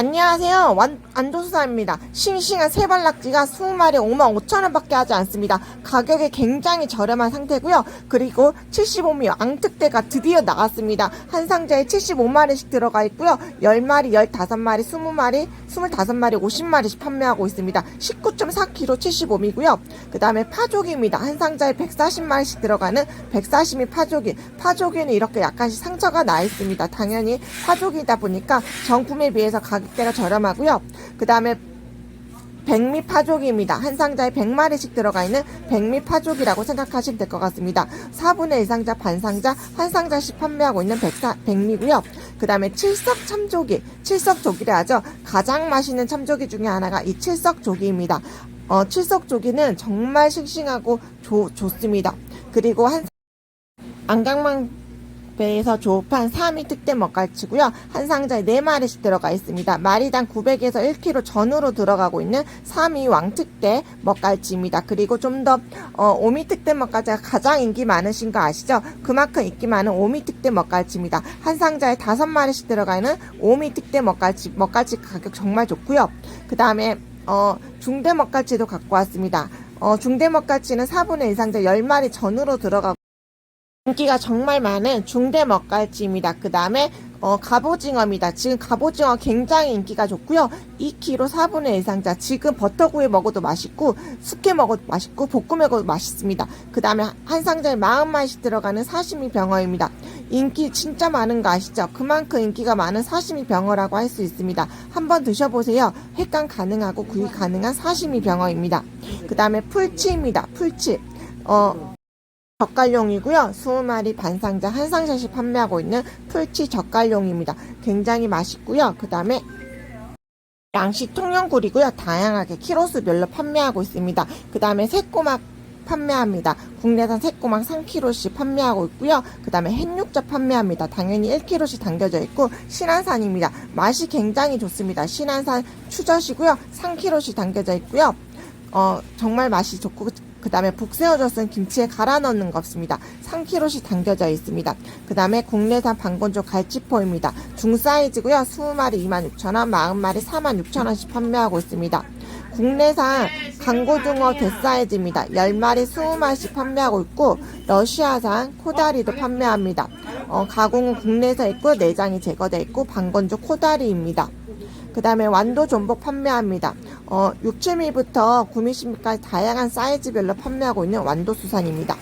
안녕하세요. 완, 안도수사입니다. 싱싱한 세발낙지가 20마리 5만 5천원 밖에 하지 않습니다. 가격이 굉장히 저렴한 상태고요. 그리고 75미 앙특대가 드디어 나왔습니다. 한 상자에 75마리씩 들어가 있고요. 10마리, 15마리, 20마리, 25마리, 50마리씩 판매하고 있습니다. 19.4kg 75미고요. 그 다음에 파조기입니다. 한 상자에 140마리씩 들어가는 140미 파조기. 파조기는 이렇게 약간씩 상처가 나 있습니다. 당연히 파조기다 보니까 정품에 비해서 가격 대가 저렴하고요. 그 다음에 백미 파조기입니다. 한 상자에 100마리씩 들어가 있는 백미 파조기라고 생각하시면 될 것 같습니다. 4분의 1 상자, 반 상자, 한 상자씩 판매하고 있는 백사, 백미고요. 그 다음에 칠석 참조기, 칠석 조기를 하죠. 가장 맛있는 참조기 중에 하나가 이 칠석 조기입니다. 어, 칠석 조기는 정말 싱싱하고 조, 좋습니다. 그리고 한 안강망 배에서 조업한 3위 특대 먹갈치고요. 한 상자에 4마리씩 들어가 있습니다. 마리당 900에서 1kg 전후로 들어가고 있는 3위 왕특대 먹갈치입니다. 그리고 좀더 어, 5미 특대 먹갈치가 가장 인기 많으신 거 아시죠? 그만큼 인기 많은 5미 특대 먹갈치입니다. 한 상자에 5마리씩 들어가 있는 5미 특대 먹갈치 먹갈치 가격 정말 좋고요. 그 다음에 어, 중대 먹갈치도 갖고 왔습니다. 어, 중대 먹갈치는 4분의 1 상자 10마리 전후로 들어가고 인기가 정말 많은 중대 먹갈치입니다. 그 다음에 어, 갑오징어입니다. 지금 갑오징어 굉장히 인기가 좋고요. 2kg 4분의 1 상자. 지금 버터구이 먹어도 맛있고 숙회 먹어도 맛있고 볶음 먹어도 맛있습니다. 그 다음에 한 상자에 40마리씩 들어가는 사시미 병어입니다. 인기 진짜 많은 거 아시죠? 그만큼 인기가 많은 사시미 병어라고 할 수 있습니다. 한번 드셔보세요. 횟감 가능하고 구이 가능한 사시미 병어입니다. 그 다음에 풀치입니다. 풀치. 어, 젓갈용이고요. 20마리 반상자 한 상자씩 판매하고 있는 풀치 젓갈용입니다. 굉장히 맛있고요. 그 다음에 양식 통영굴이고요. 다양하게 키로수별로 판매하고 있습니다. 그 다음에 새꼬막 판매합니다. 국내산 새꼬막 3kg씩 판매하고 있고요. 그 다음에 햇육젓 판매합니다. 당연히 1kg씩 담겨져 있고 신안산입니다. 맛이 굉장히 좋습니다. 신안산 추젓이고요. 3kg씩 담겨져 있고요. 어, 정말 맛이 좋고 그 다음에 북새우젓은 김치에 갈아 넣는 거 없습니다. 3kg씩 담겨져 있습니다. 그 다음에 국내산 방건조 갈치포입니다. 중사이즈고요. 20마리 26,000원, 40마리 46,000원씩 판매하고 있습니다. 국내산 강고등어 대사이즈입니다. 10마리 20마리씩 판매하고 있고 러시아산 코다리도 판매합니다. 어, 가공은 국내에서 있고 내장이 제거돼 있고 방건조 코다리입니다. 그 다음에 완도 전복 판매합니다. 어, 6, 7미부터 9미까지 다양한 사이즈별로 판매하고 있는 완도 수산입니다.